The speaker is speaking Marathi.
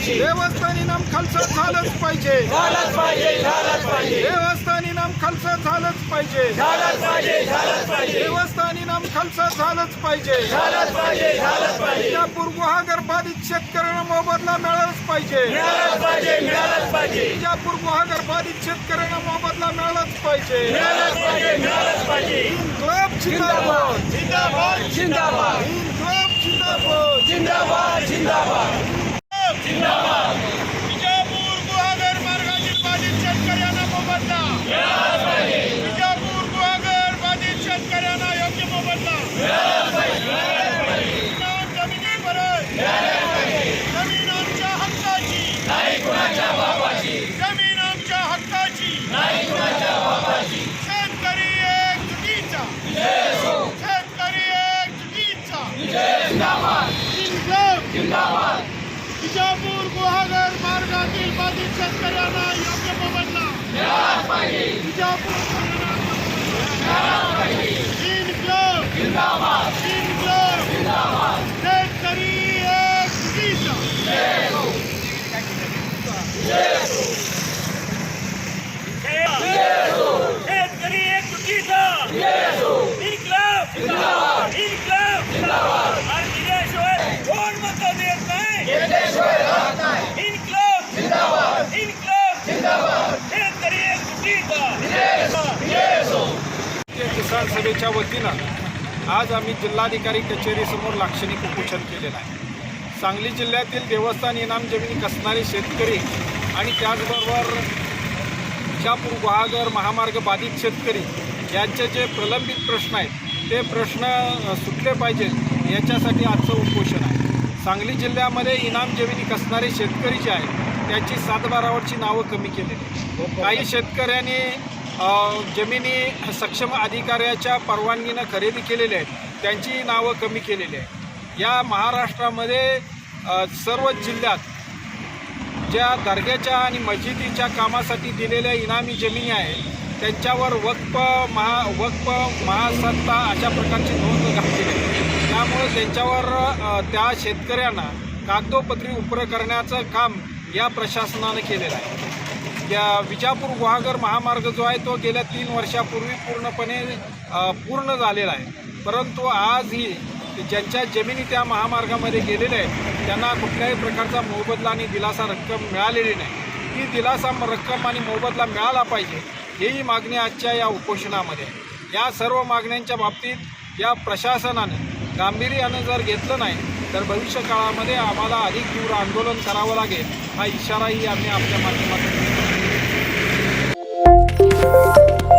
देवस्थान इनाम खालसा झालंच पाहिजे. झालंच पाहिजे झालंच पाहिजे. देवस्थान इनाम खालसा झालंच पाहिजे. झालंच पाहिजे झालंच पाहिजे. देवस्थान इनाम खालसा झालंच पाहिजे. झालंच पाहिजे झालंच पाहिजे. विजापूर गुहागर बाधित शेतकऱ्यांना मोबदला मिळालाच पाहिजे. मिळालंच पाहिजे मिळालंच पाहिजे. विजापूर गुहागर बाधित शेतकऱ्यांना मोबदला मिळालाच पाहिजे. मिळालंच पाहिजे मिळालंच पाहिजे. इन्क्लाब जिंदाबाद. जिंदाबाद जिंदाबाद. इन्क्लाब जिंदाबाद जिंदाबाद. जिंदाबाद जिंदाबाद विजापूर गुहागर मार्गातील बाधित शेतकऱ्यांना मोबदला विजापूर गुहागर बाधित शेतकऱ्यांना योग्य मोबदला इनाम जमिनी परत जमीन आमच्या हक्काची जमीन आमच्या हक्काची शेतकरी एक चुकीचा शेतकरी एक चुकीचा जिंदाबाद विजापूर गुहागर मार्गातील बाधित शेतकऱ्यांना योग्य मोबदला विजापूर इन्क्लाब इन्क्लाब शेतकरी एक चुकीचा शेतकरी एक चुकीचा इन्क्लाब इन्क्लाब आणि दिल्याशिवाय कोण मत देत नाही इन्क्लाब इन्क्लाब शेतकरी एक चुकीचा भारतीय वतीनं आज आम्ही जिल्हाधिकारी कचेरीसमोर लाक्षणिक उपोषण केलेलं आहे. सांगली जिल्ह्यातील देवस्थान इनाम जमिनी कसणारे शेतकरी आणि त्याचबरोबर विजापूर गुहागर महामार्ग बाधित शेतकरी यांचे जे प्रलंबित प्रश्न आहेत ते प्रश्न सुटले पाहिजेत याच्यासाठी आजचं उपोषण आहे. सांगली जिल्ह्यामध्ये इनाम जमिनी कसणारे शेतकरी जे आहेत त्याची सातबारावरची नावं कमी केलेली काही शेतकऱ्यांनी जमिनी सक्षम अधिकाऱ्याच्या परवानगीनं खरेदी केलेल्या आहेत. त्यांची नावं कमी केलेली आहेत. या महाराष्ट्रामध्ये सर्व जिल्ह्यात ज्या दर्ग्याच्या आणि मस्जिदीच्या कामासाठी दिलेल्या इनामी जमिनी आहेत त्यांच्यावर वक्फ महा वक्फ महासत्ता अशा प्रकारची नोंद घातलेली आहे. त्यामुळे त्यांच्यावर त्या शेतकऱ्यांना कागदोपत्री उपर करण्याचं काम या प्रशासनानं केलेलं आहे. या विजापूर गुहागर महामार्ग जो आहे तो गेल्या तीन वर्षापूर्वी पूर्णपणे पूर्ण झालेला आहे. परंतु आजही ज्यांच्या जमिनी त्या महामार्गामध्ये गेलेल्या आहेत त्यांना कुठल्याही प्रकारचा मोबदला आणि दिलासा रक्कम मिळालेली नाही. ही दिलासा रक्कम आणि मोबदला मिळाला पाहिजे हेही मागणी आजच्या या उपोषणामध्ये या सर्व मागण्यांच्या बाबतीत या प्रशासनानं गांभीर्यानं जर घेतलं नाही तर भविष्य काळामध्ये आम्हाला अधिक तीव्र आंदोलन करावं लागेल हा इशाराही आम्ही आपल्या माध्यमातून Música